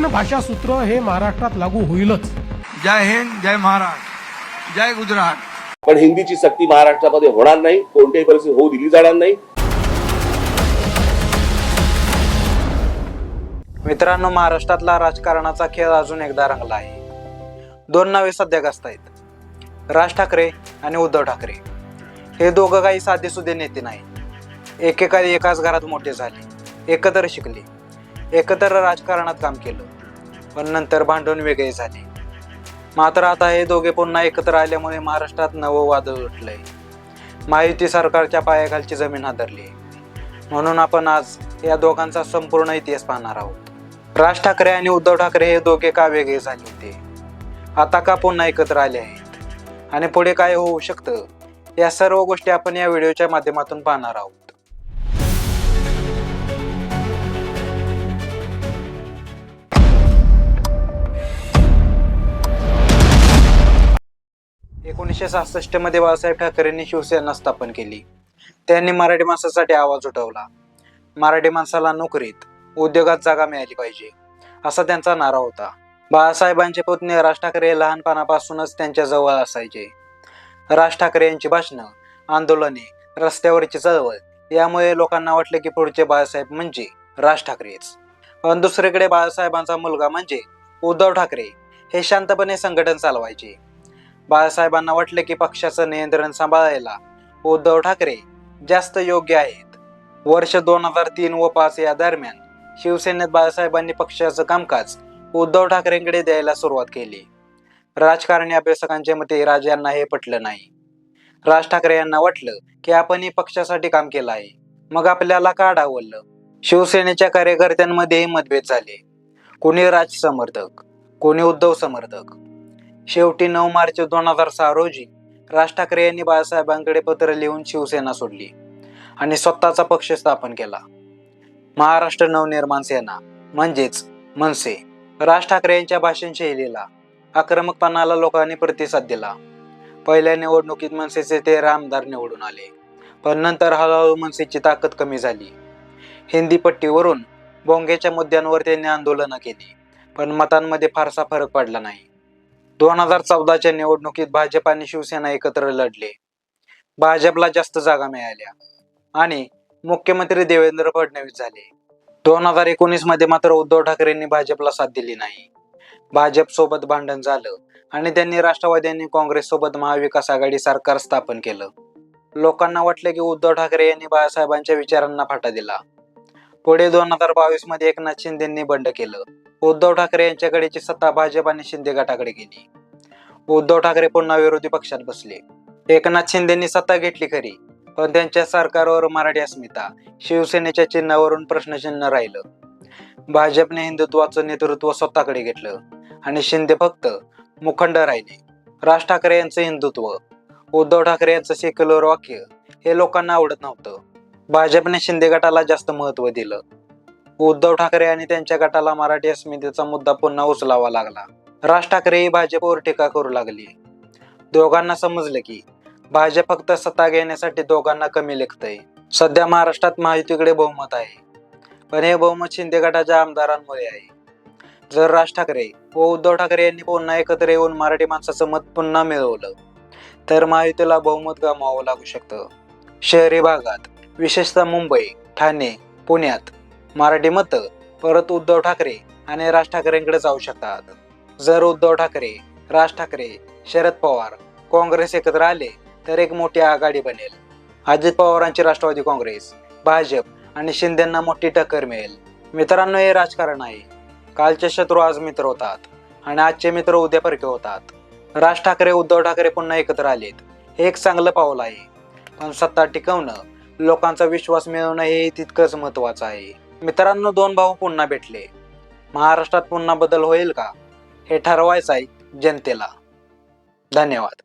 तीन भाषा सूत्र हे महाराष्ट्रात लागू होईलच. जय हिंद जय महाराष्ट्र जय गुजरात. पण हिंदीची सक्ती महाराष्ट्रामध्ये होणार नाही कोणत्याही परिस्थिती होऊ दिली जाणार नाही. मित्रांनो महाराष्ट्रातला राजकारणाचा खेळ अजून एकदा रंगला आहे. दोन नावे सध्या गाजतायत राज ठाकरे आणि उद्धव ठाकरे. हे दोघं काही साधे सुधे नेते नाहीत. एकेकाळी एकाच घरात मोठे झाले. एकत्र शिकले. एकत्र राजकारणात काम केलं. पण नंतर भांडून वेगळे झाले. मात्र आता हे दोघे पुन्हा एकत्र आल्यामुळे महाराष्ट्रात नवं वादळ उठलंय. महायुती सरकारच्या पायाखालची जमीन हादरली. म्हणून आपण आज या दोघांचा संपूर्ण इतिहास पाहणार आहोत. राज ठाकरे आणि उद्धव ठाकरे हे दोघे का वेगळे झाले होते? आता का पुन्हा एकत्र आले आहेत? आणि पुढे काय होऊ शकतं? या सर्व गोष्टी आपण या व्हिडिओच्या माध्यमातून पाहणार आहोत. एकोणीसशे सहासष्टमध्ये बाळासाहेब ठाकरेंनी शिवसेना स्थापन केली. त्यांनी मराठी माणसासाठी आवाज उठवला. मराठी माणसाला नोकरीत उद्योगात जागा मिळाली पाहिजे असा त्यांचा नारा होता. बाळासाहेबांचे पत्नी राज ठाकरे हे लहानपणापासूनच त्यांच्या जवळ असायचे. राज ठाकरे यांची भाषणं आंदोलने रस्त्यावरची चळवळ यामुळे लोकांना वाटले की पुढचे बाळासाहेब म्हणजे राज ठाकरेच. पण दुसरीकडे बाळासाहेबांचा मुलगा म्हणजे उद्धव ठाकरे हे शांतपणे संघटन चालवायचे. बाळासाहेबांना वाटले की पक्षाचं नियंत्रण सांभाळायला उद्धव ठाकरे जास्त योग्य आहेत. वर्ष दोन हजार तीन व पाच या दरम्यान शिवसेनेत बाळासाहेबांनी पक्षाचं कामकाज उद्धव ठाकरेंकडे द्यायला सुरुवात केली. राजकारणी अभ्यासकांच्या मते राज यांना हे पटलं नाही. राज ठाकरे यांना वाटलं की आपणही पक्षासाठी काम केलं आहे. मग आपल्याला का डावललं? शिवसेनेच्या कार्यकर्त्यांमध्येही मतभेद झाले. कोणी राज समर्थक कोणी उद्धव समर्थक? शेवटी नऊ मार्च दोन हजार सहा रोजी राज ठाकरे यांनी बाळासाहेबांकडे पत्र लिहून शिवसेना सोडली आणि स्वतःचा पक्ष स्थापन केला. महाराष्ट्र नवनिर्माण सेना म्हणजेच मनसे राज ठाकरे यांच्या भाषण शैलीला आक्रमकपणाला लोकांनी प्रतिसाद दिला. पहिल्या निवडणुकीत मनसेचे तेरा आमदार निवडून आले पण नंतर हळूहळू मनसेची ताकद कमी झाली. हिंदी पट्टीवरून बोंगेच्या मुद्द्यांवर त्यांनी आंदोलनं केली पण मतांमध्ये फारसा फरक पडला नाही. दोन हजार चौदाच्या निवडणुकीत भाजप आणि शिवसेना एकत्र लढले. भाजपला जास्त जागा मिळाल्या आणि मुख्यमंत्री देवेंद्र फडणवीस झाले. दोन हजार एकोणीसमध्ये मात्र उद्धव ठाकरेंनी भाजपला साथ दिली नाही. भाजप सोबत भांडण झालं आणि त्यांनी राष्ट्रवादी काँग्रेस सोबत महाविकास आघाडी सरकार स्थापन केलं. लोकांना वाटले की उद्धव ठाकरे यांनी बाळासाहेबांच्या विचारांना फाटा दिला. पुढे दोन हजार बावीसमध्ये एकनाथ शिंदेंनी बंड केलं. उद्धव ठाकरे यांच्याकडेची सत्ता भाजप आणि शिंदे गटाकडे गेली. उद्धव ठाकरे पुन्हा विरोधी पक्षात बसले. एकनाथ शिंदेनी सत्ता घेतली खरी पण त्यांच्या सरकारवर मराठी अस्मिता शिवसेनेच्या चिन्हावरून प्रश्नचिन्ह राहिलं. भाजपने हिंदुत्वाचं नेतृत्व स्वतःकडे घेतलं आणि शिंदे फक्त मुखंड राहिले. राज ठाकरे यांचं हिंदुत्व उद्धव ठाकरे यांचं सेक्युलर वाक्य हे लोकांना आवडत नव्हतं. भाजपने शिंदे गटाला जास्त महत्त्व दिलं. उद्धव ठाकरे आणि त्यांच्या गटाला मराठी अस्मितेचा मुद्दा पुन्हा उचलावा लागला. राज ठाकरे ही भाजपवर टीका करू लागली. दोघांना समजलं की भाजप फक्त सत्ता घेण्यासाठी दोघांना कमी लेखतंय. सध्या महाराष्ट्रात महायुतीकडे बहुमत आहे. पण हे बहुमत शिंदे गटाच्या आमदारांमुळे आहे. जर राज ठाकरे व उद्धव ठाकरे यांनी पुन्हा एकत्र येऊन मराठी माणसाचं मत पुन्हा मिळवलं तर महायुतीला बहुमत गमावं लागू शकतं. शहरी भागात विशेषतः मुंबई ठाणे पुण्यात मराठी मतं परत उद्धव ठाकरे आणि राज ठाकरेंकडे जाऊ शकतात. जर उद्धव ठाकरे राज ठाकरे शरद पवार काँग्रेस एकत्र आले तर एक मोठी आघाडी बनेल. अजित पवारांची राष्ट्रवादी काँग्रेस भाजप आणि शिंदेना मोठी टक्कर मिळेल. मित्रांनो हे राजकारण आहे. कालचे शत्रू आज मित्र होतात आणि आजचे मित्र उद्या परके होतात. राज ठाकरे उद्धव ठाकरे पुन्हा एकत्र आलेत. हे एक चांगलं पाऊल आहे. पण सत्ता टिकवणं लोकांचा विश्वास मिळवणं हे तितकंच महत्वाचं आहे. मित्रांनो दोन भाऊ पुन्हा भेटले. महाराष्ट्रात पुन्हा बदल होईल का? हे ठरवायचं आहे जनतेला. धन्यवाद.